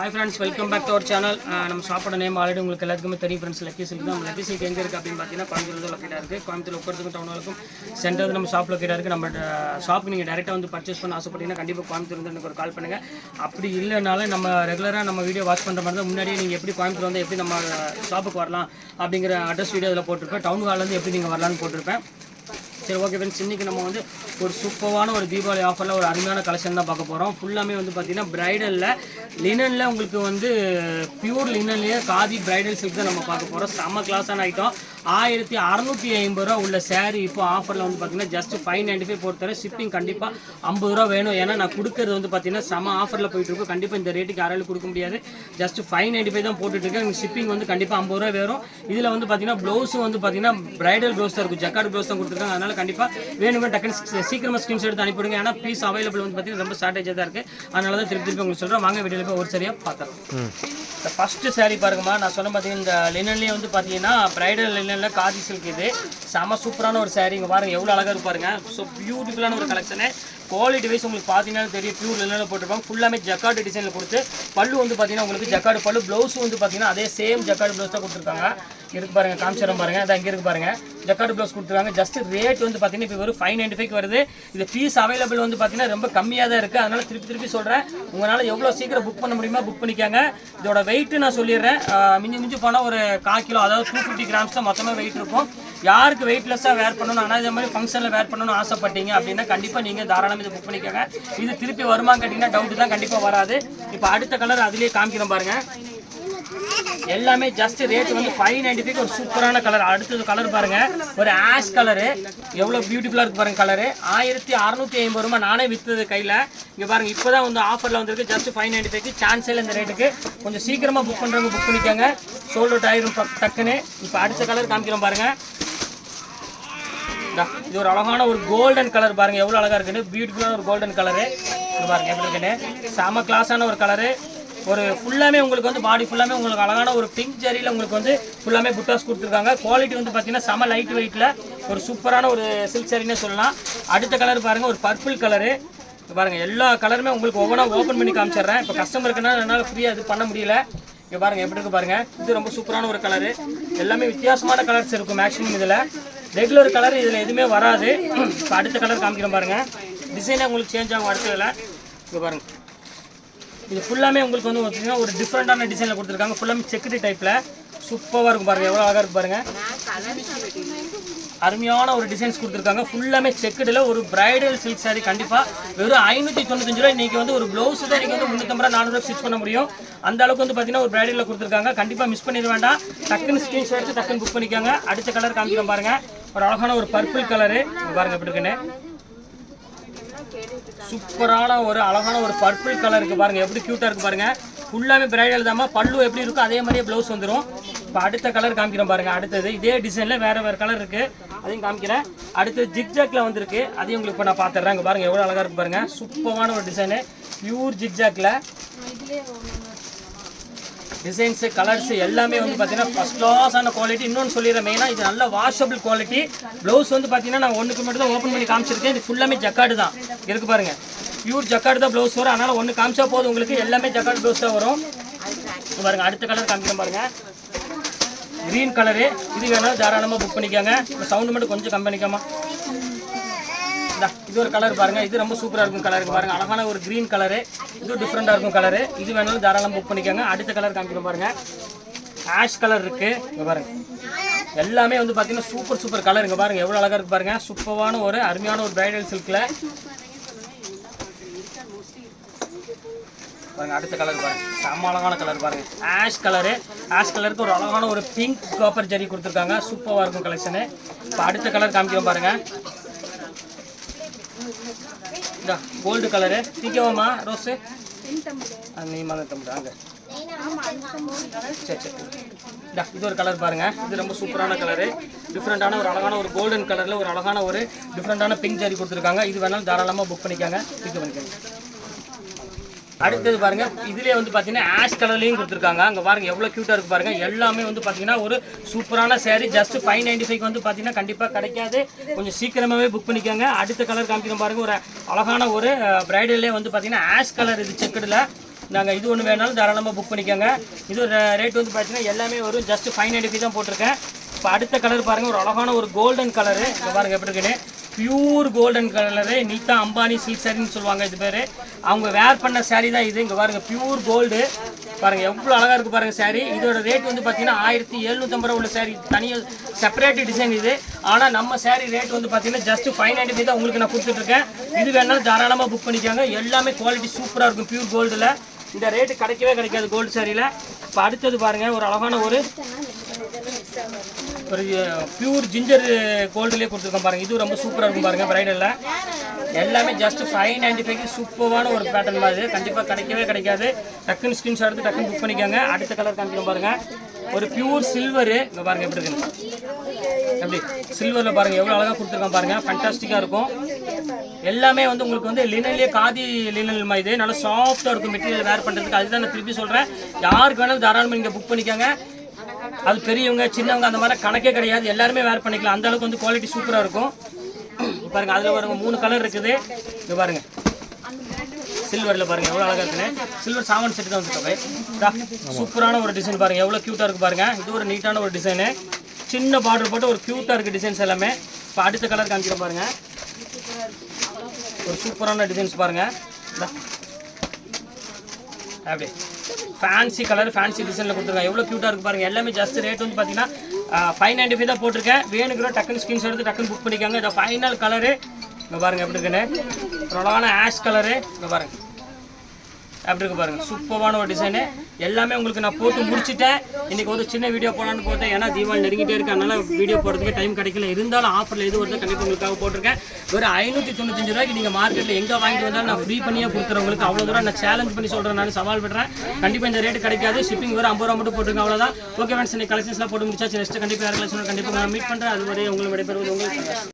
hi friends welcome back to our channel நம்ம ஷாப்போட name already உங்களுக்கு எல்லாத்துக்குமே தெரியும் ஃப்ரெண்ட்ஸ் லக்கி சில்க் தான். லக்கி சில்க் எங்கே இருக்குது அப்படின்னு பார்த்தீங்கன்னா கோயம்புத்தூர் லொக்கேட்டாக இருக்குது கோயம்புத்தூர் உட்கறதுக்கும் டவுனுக்கும் சென்டர் நம்ம ஷாப் லொக்கேட்டாக இருக்குது நம்ம ஷாப் நீங்கள் டேரெக்டாக வந்து பர்ச்சேஸ் பண்ண ஆசைப்பட்டீங்கன்னா கண்டிப்பாக கோயம்புத்தூர் வந்து எனக்கு ஒரு கால் பண்ணுங்கள் அப்படி இல்லைனாலும் நம்ம ரெகுலராக நம்ம வீடியோ வாட்ச் பண்ணுற மாதிரி தான் முன்னாடியே நீங்கள் எப்படி கோயம்புத்தூர் வந்து எப்படி நம்ம ஷாப்புக்கு வரலாம் அப்படிங்கிற அட்ரஸ் வீடியோ அதில் போட்டிருப்பேன். டவுன் ஹால்லேருந்து எப்படி நீங்கள் வரலான்னு போட்டிருப்பேன். சரி ஓகே ஃப்ரெண்ட்ஸ் இன்றைக்கி நம்ம வந்து ஒரு சூப்பரான ஒரு தீபாவளி ஆஃபரில் ஒரு அருமையான கலெக்ஷன் தான் பார்க்க போகிறோம் ஃபுல்லாமே வந்து பார்த்திங்கன்னா ப்ரைடலில் லினனில் உங்களுக்கு வந்து பியூர் லினன்லேயே காதி ப்ரைடல் சில்க் தான் நம்ம பார்க்க போகிறோம் செம்ம கிளாஸான ஐட்டம் ஆயிரத்தி அறநூற்றி ஐம்பது ரூபா உள்ள சேரீ இப்போ ஆஃபரில் வந்து பார்த்தீங்கன்னா ஜஸ்ட் ஃபைவ் நைன்டி ஃபைவ் போட்டு ஷிப்பிங் கண்டிப்பாக ஐம்பது ரூபா வேணும். ஏன்னா நான் கொடுக்கறது வந்து பார்த்தீங்கன்னா செம ஆஃபரில் போயிட்டு இருக்கும் கண்டிப்பாக இந்த ரேட்டுக்கு யாராலும் கொடுக்க முடியாது. ஜஸ்ட் ஃபைவ் நைன்டி ஃபைவ் தான் போட்டுட்டு எனக்கு ஷிப்பிங் வந்து கண்டிப்பாக ஐம்பது ரூபா வரும் இதில் வந்து பார்த்தீங்கன்னா ப்ளவுஸும் வந்து பார்த்தீங்கன்னா ப்ரைடல் ப்ளவுஸ் தான் இருக்கும். ஜக்கார்டு ப்ளவுஸ் தான் கொடுத்துருக்காங்க. அதனால் கண்டிப்பாக வேணுமே டக்குன்னு சீக்கிரமாக ஸ்கிரீன்ஸ் எடுத்து அனுப்பிடுங்க ஏன்னா பீஸ் அவைலபிள் வந்து பார்த்தீங்கன்னா ரொம்ப ஷார்ட்டேஜாக தான் இருக்குது அதனால தான் திருப்பி திருப்பி உங்களுக்கு சொல்கிறேன் வாங்க வீடியோவில் போய் ஒரு சரியாக பார்த்துறோம் இந்த ஃபஸ்ட்டு saree பாருங்கம்மா. நான் சொன்ன பார்த்தீங்கன்னா இந்த லினன்லேயே வந்து பார்த்தீங்கன்னா பிரைடல் லினனில் காதி சில்க் இது. செம சூப்பரான ஒரு saree. இங்கே பாருங்க எவ்வளோ அழகாக இருக்கு பாருங்க. ஸோ பியூட்டிஃபுல்லான ஒரு கலெக்ஷனு குவாலிட்டி வைஸ் உங்களுக்கு பார்த்தீங்கன்னா தெரியும். பியூர் லினனில் போட்டிருப்பாங்க. ஃபுல்லாமே ஜக்கார்டு டிசைனில் கொடுத்து பல்லு வந்து பார்த்தீங்கன்னா உங்களுக்கு ஜக்கார்டு பல்லு ப்ளவுஸ் வந்து பார்த்தீங்கன்னா அதே சேம் ஜக்கார்டு ப்ளவுஸ் தான் கொடுத்துருக்காங்க. இருக்கு பாருங்க காமிச்சிடம் பாருங்க. அதான் இங்கே இருக்கு பாருங்க. ஜக்கார்டு ப்ளவுஸ் கொடுத்துருக்காங்க. ஜஸ்ட் ரேட் வந்து பார்த்தீங்கன்னா இப்போ வெறும் ஃபைவ் நைன்டி ஃபைவ் வருது. இது பீஸ் அவைலபிள் வந்து பார்த்தீங்கன்னா ரொம்ப கம்மியாக தான் இருக்குது அதனால திருப்பி திருப்பி சொல்கிறேன் உங்களால் எவ்வளோ சீக்கிரம் புக் பண்ண முடியுமா புக் பண்ணிக்காங்க. இதோட வெயிட்டு நான் சொல்லிடுறேன். மிஞ்சி மிஞ்சி போனால் ஒரு கால் கிலோ அதாவது டூ ஃபிஃப்டி கிராம்ஸ் தான் மொத்தமாக வெயிட் இருக்கும். யாருக்கு வெயிட்லெஸ்ஸாக வேர் பண்ணணும் ஆனால் இதே மாதிரி ஃபங்க்ஷனில் வேர் பண்ணணும்னு ஆசைப்பட்டீங்க அப்படின்னா கண்டிப்பாக நீங்கள் தாராளமாக இதை புக் பண்ணிக்கோங்க. இது திருப்பி வருமா கேட்டிங்கன்னா டவுட் தான் கண்டிப்பாக வராது. இப்போ அடுத்த கலர் அதுலேயே காமிக்கிறோம் பாருங்கள் எல்லாமே ஜஸ்ட் ரேட் வந்து ஃபைவ் நைன்டி ஃபைவ் ஒரு சூப்பரான கலர் அடுத்தது கலர் பாருங்க. ஒரு ஆஷ் கலரு எவ்வளோ பியூட்டிஃபுல்லாக இருக்கு பாருங்க கலரு ஆயிரத்தி அறநூற்றி ஐம்பது ரூபாய் நானே விற்றது கையில். இங்கே பாருங்க இப்போ தான் வந்து ஆஃபரில் வந்திருக்கு. ஜஸ்ட் ஃபைவ் நைன்டி ஃபைவ்க்கு சான்ஸ் இல்லை இந்த ரேட்டுக்கு கொஞ்சம் சீக்கிரமாக புக் பண்ணுறவங்க புக் பண்ணிக்கோங்க. சோல்ட் அவுட் ஆயிரும் டக்குன்னு. இப்போ அடுத்த கலர் காமிக்கிறோம் பாருங்க. இது ஒரு அழகான ஒரு கோல்டன் கலர் பாருங்க. எவ்வளோ அழகா இருக்குன்னு. பியூட்டிஃபுல்லான ஒரு கோல்டன் கலரு பாருங்க எப்படி இருக்குன்னு. செம கிளாஸான ஒரு கலரு ஒரு ஃபுல்லாமே உங்களுக்கு வந்து பாடி ஃபுல்லாமே உங்களுக்கு அழகான ஒரு பிங்க் ஜரியில் உங்களுக்கு வந்து ஃபுல்லாமே புட்டாஸ் கொடுத்துருக்காங்க. குவாலிட்டி வந்து பார்த்தீங்கன்னா செம லைட் வெயிட்டில் ஒரு சூப்பரான ஒரு சில்க் சரின்னே சொல்லலாம். அடுத்த கலர் பாருங்கள் ஒரு பர்பிள் கலரு பாருங்க எல்லா கலருமே உங்களுக்கு ஒவ்வொன்றா ஓப்பன் பண்ணி காமிச்சிடுறேன். இப்போ கஸ்டமருக்குன்னா என்னால் ஃப்ரீயாக இது பண்ண முடியல. இங்கே பாருங்கள் எப்படி இருக்கு பாருங்கள் இது ரொம்ப சூப்பரான ஒரு கலரு எல்லாமே வித்தியாசமான கலர்ஸ் இருக்கும் மேக்ஸிமம் இதில். ரெகுலர் கலர் இதில் எதுவுமே வராது. இப்போ அடுத்த கலர் காமிக்கிறேன் பாருங்கள் டிசைனே உங்களுக்கு சேஞ்ச் ஆகும் அடுத்ததில். இங்கே பாருங்கள் இது ஃபுல்லாமே உங்களுக்கு வந்து பார்த்தீங்கன்னா ஒரு டிஃப்ரெண்டான டிசைனில் கொடுத்துருக்காங்க. ஃபுல்லாமே செக்குடு டைப்பில் சூப்பராக இருக்கும் பாருங்க. எவ்வளோ அழகாக இருக்கு பாருங்க. அருமையான ஒரு டிசைன்ஸ் கொடுத்துருக்காங்க. ஃபுல்லாமே செக்குடில் ஒரு பிரைடல் சில்க் saree கண்டிப்பாக வெறும் ஐநூற்றி தொண்ணூத்தஞ்சு ரூபாய். இன்றைக்கி வந்து ஒரு ப்ளவுஸ் தான் நீங்கள் வந்து முந்நூற்றம்பது ரூபா நானூறுரூவா ஸ்டிச் பண்ண முடியும். அந்த அளவுக்கு வந்து பார்த்தீங்கன்னா ஒரு பிரைடலில் கொடுத்துருக்காங்க. கண்டிப்பாக மிஸ் பண்ணிட வேண்டாம். டக்குன்னு ஸ்க்ரீன்ஷாட் எடுத்து டக்குன்னு புக் பண்ணிக்கோங்க. அடுத்த கலர் காமிக்கிறோம் பாருங்கள் ஒரு அழகான ஒரு பர்பிள் கலரு பாருங்கள் எப்படி இருக்குன்னு. சூப்பரான ஒரு அழகான ஒரு பர்பிள் கலர் இருக்கு பாருங்க. எப்படி கியூட்டா இருக்கு பாருங்க. ஃபுல்லாமே பிரைடல் தான் பல்லு எப்படி இருக்கோ அதே மாதிரியே ப்ளவுஸ் வந்துடும் இப்போ அடுத்த கலர் காமிக்கிறேன் பாருங்க. அடுத்தது இதே டிசைன்ல வேற வேற கலர் இருக்கு. அதையும் காமிக்கிறேன். அடுத்து ஜிக்ஜாக்ல வந்திருக்கு. அதையும் உங்களுக்கு இப்போ நான் பார்த்துறேன் இங்க பாருங்க எவ்வளோ அழகா இருக்கு பாருங்க. சூப்பரான ஒரு டிசைனு பியூர் ஜிக்ஜாக்ல டிசைன்ஸு கலர்ஸு எல்லாமே வந்து பார்த்தீங்கன்னா ஃபஸ்ட் கிளாஸான குவாலிட்டி இன்னொன்று சொல்லிடுறேன் மெயினாக இது நல்ல வாஷபிள் குவாலிட்டி ப்ளவுஸ் வந்து பார்த்தீங்கன்னா நான் ஒன்றுக்கு மட்டும் தான் ஓப்பன் பண்ணி காமிச்சிருக்கேன். இது ஃபுல்லாமே ஜக்காடு தான். இருக்கு பாருங்கள் பியூர் ஜக்காடு தான் ப்ளவுஸ் வரும். அதனால் ஒன்று காமிச்சா போதும் உங்களுக்கு. எல்லாமே ஜக்காடு ப்ளவுஸ் தான் வரும். பாருங்கள் அடுத்த கலர் காமிக்கிறேன் பாருங்கள் க்ரீன் கலரு இது வேணாலும் தாராளமாக புக் பண்ணிக்கோங்க. சவுண்டு மட்டும் கொஞ்சம் கம்மி இது ஒரு கலர் பாருங்கள் இது ரொம்ப சூப்பராக இருக்கும் கலருக்கு பாருங்கள் அழகான ஒரு க்ரீன் கலரு இது டிஃப்ரெண்ட்டாக இருக்கும் கலரு இது வேணாலும் தாராளம் புக் பண்ணிக்கோங்க. அடுத்த கலர் காமிக்கிறோம் பாருங்கள் ஆஷ் கலர் இருக்குது பாருங்கள் பாருங்க. எல்லாமே வந்து பார்த்தீங்கன்னா சூப்பர் சூப்பர் கலருங்க பாருங்கள் எவ்வளோ அழகாக இருக்குது பாருங்கள் சூப்பரான ஒரு அருமையான ஒரு பிரைடல் சில்கில் பாருங்க அடுத்த கலர் பாருங்க. செம்ம அழகான கலர் பாருங்க. ஆஷ் கலரு ஆஷ் கலருக்கு ஒரு அழகான ஒரு பிங்க் காப்பர் ஜரி கொடுத்துருக்காங்க. சூப்பராக இருக்கும் கலெக்ஷனு இப்போ அடுத்த கலர் காமிக்கிறோம் பாருங்கள் இந்த கோல்டு கலரு சீக்கிரமா ரோஸு நீ மன தம்பி அங்கே சரி சரி. இந்தா, இது ஒரு கலர் பாருங்கள் இது ரொம்ப சூப்பரான கலரு டிஃப்ரெண்ட்டான ஒரு அழகான ஒரு கோல்டன் கலரில் ஒரு அழகான ஒரு டிஃப்ரெண்ட்டான பிங்க் ஜரி கொடுத்துருக்காங்க. இது வேணாலும் தாராளமாக புக் பண்ணிக்காங்க. பிக் பண்ணிக்கோங்க. அடுத்தது பாருங்க இதுலயே வந்து பாத்தீங்கன்னா ஆஷ் கலர்லயும் கொடுத்துருக்காங்க. அங்க பாருங்க எவ்வளவு கியூட்டா இருக்கு பாருங்க. எல்லாமே வந்து பாத்தீங்கன்னா ஒரு சூப்பரான sari just five ninety five வந்து பாத்தீங்கன்னா கண்டிப்பா கிடைக்காது. கொஞ்சம் சீக்கிரமாவே புக் பண்ணிக்கோங்க. அடுத்த கலர் காமிக்கிறோம் பாருங்க ஒரு அழகான ஒரு பிரைடல்லே வந்து பாத்தீங்கன்னா ஆஷ் கலர் இது செக்குடுல நாங்கள் இது ஒன்று வேணாலும் தாராளமாக புக் பண்ணிக்கோங்க. இது ஒரு ரேட் வந்து பார்த்தீங்கன்னா எல்லாமே வரும் ஜஸ்ட் ஃபைவ் நைன்டி தான் போட்டிருக்கேன். இப்போ அடுத்த கலர் பாருங்கள் ஒரு அழகான ஒரு கோல்டன் கலரு இங்கே பாருங்கள் எப்படி இருக்குன்னு. Pure golden colour Nita Ambani silk சாரின்னு சொல்லுவாங்க இது பேர். அவங்க வேர் பண்ண சாரீ தான் இது. இங்கே பாருங்கள் பியூர் கோல்டு பாருங்கள் எவ்வளோ அழகாக இருக்குது பாருங்கள் சாரீ இதோட ரேட் வந்து பார்த்தீங்கன்னா ஆயிரத்தி எழுநூற்றம்பது ரூபா உள்ள சாரீ தனியாக செப்பரேட் டிசைன் இது. ஆனால் நம்ம சாரீ ரேட் வந்து பார்த்தீங்கன்னா ஜஸ்ட் ஃபைவ் நைன்டி தான் உங்களுக்கு நான் கொடுத்துட்ருக்கேன். இது வேணாலும் தாராளமாக புக் பண்ணிக்கோங்க. எல்லாமே குவாலிட்டி சூப்பராக இருக்கும் பியூர் கோல்டில் இந்த ரேட்டு கிடைக்கவே கிடைக்காது கோல்டு சாரியில் இப்போ அடுத்தது பாருங்கள் ஒரு அழகான ஒரு ஒரு பியூர் ஜிஞ்சர் கோல்டுலேயே கொடுத்துருக்கோம் பாருங்கள் இது ரொம்ப சூப்பராக இருக்கும் பாருங்கள் பிரைடலில் எல்லாமே ஜஸ்ட் ஃபைவ் நைன்டி ஃபைவ்க்கு சூப்பரான ஒரு பேட்டர்ன் மாதிரி கண்டிப்பாக கிடைக்கவே கிடைக்காது. டக்குன்னு ஸ்க்ரீன்ஷாட் எடுத்து டக்குன்னு புக் பண்ணிக்கோங்க. அடுத்த கலர் காமிக்கிறோம் பாருங்கள் ஒரு பியூர் சில்வரு இங்கே பாருங்கள் எப்படி இருக்குன்னு. எப்படி? சில்வரில் பாருங்கள் எவ்வளோ அழகாக கொடுத்துருக்கோம் பாருங்கள் ஃபண்டாஸ்டிக்காக இருக்கும். எல்லாமே வந்து உங்களுக்கு வந்து லினன்லேயே காதி லினல் இது. நல்லா சாஃப்டாக இருக்கும் மெட்டீரியல் வேர் பண்ணுறதுக்கு அதுதான் நான் திருப்பி சொல்கிறேன் யாருக்கு வேணாலும் தாராளமாக நீங்கள் புக் பண்ணிக்கோங்க. அது பெரியவங்க சின்னவங்க அந்த மாதிரி கணக்கே கிடையாது. எல்லாருமே வேர் பண்ணிக்கலாம். அந்த அளவுக்கு வந்து குவாலிட்டி சூப்பராக இருக்கும். பாருங்க அதில் பாருங்க மூணு கலர் இருக்குது. இது பாருங்க. சில்வரில் பாருங்க எவ்வளோ அழகாக இருக்குன்னு. சில்வர் சாமன் செட்டு தான் வந்துருக்கோம் சூப்பரான ஒரு டிசைன் பாருங்க. எவ்வளோ க்யூட்டாக இருக்கு பாருங்க. இது ஒரு நீட்டான ஒரு டிசைனு சின்ன பார்டர் போட்டு ஒரு க்யூட்டாக இருக்குது டிசைன்ஸ் எல்லாமே. இப்போ அடுத்த கலர் காமிக்கிறேன் பாருங்க. ஒரு சூப்பரான டிசைன்ஸ் பாருங்க. அப்படியே. ஃபேன்சி கலர் ஃபேன்சி டிசைனில் கொடுத்துருக்காங்க. எவ்வளோ க்யூட்டாக இருக்கு பாருங்க. எல்லாமே ஜஸ்ட் ரேட் வந்து பார்த்தீங்கன்னா ஃபைவ் நைன்டி ஃபைவ் தான் போட்டிருக்கேன். வேணுங்கிற டக்குன்னு ஸ்கிரீன்ஸ் எடுத்து டக்குன்னு புக் பண்ணிக்கோங்க. இந்த ஃபைனல் கலரு இங்கே பாருங்க எப்படி இருக்குன்னு. அழகான ஆஷ் கலரு இங்கே பாருங்க. அப்படி இருக்கு பாருங்க. சூப்பரான ஒரு டிசைனு எல்லாமே உங்களுக்கு நான் போட்டு முடிச்சுட்டேன். இன்னைக்கு ஒரு சின்ன வீடியோ போடலான்னு போட்டேன். ஏன்னா தீபாவளி நெருங்கிட்டே இருக்கு. அதனால வீடியோ போடுறதுக்கு டைம் கிடைக்கல. இருந்தாலும் ஆஃபரில் எது வருது கண்டிப்பாக உங்களுக்காக போட்டிருக்கேன். ஒரு ஐநூற்றி தொண்ணூத்தஞ்சு ரூபாய்க்கு நீங்கள் மார்க்கெட்டில் எங்கே வாங்கிட்டு வந்தாலும் நான் ஃப்ரீ பண்ணியே கொடுத்துறேன் உங்களுக்கு அவ்வளோ தூரம் நான் சேலஞ்ச் பண்ணி சொல்கிறேன் நான் சவால் விடுறேன் கண்டிப்பாக இந்த ரேட் கிடைக்காது. ஷிப்பிங் வரும் ஐம்பது ரூபா மட்டும் போட்டுருங்க அவ்வளோதான் ஓகே ஃப்ரெண்ட்ஸ் இன்னைக்கு கலெக்ஷன்ஸ்லாம் போட்டு முடிச்சாச்சு. நெக்ஸ்ட் கண்டிப்பாக கலெக்ஷன் கண்டிப்பாக நான் மீட் பண்ணுறேன் அது வரை உங்களை விடைபெறுவது உங்களுக்கு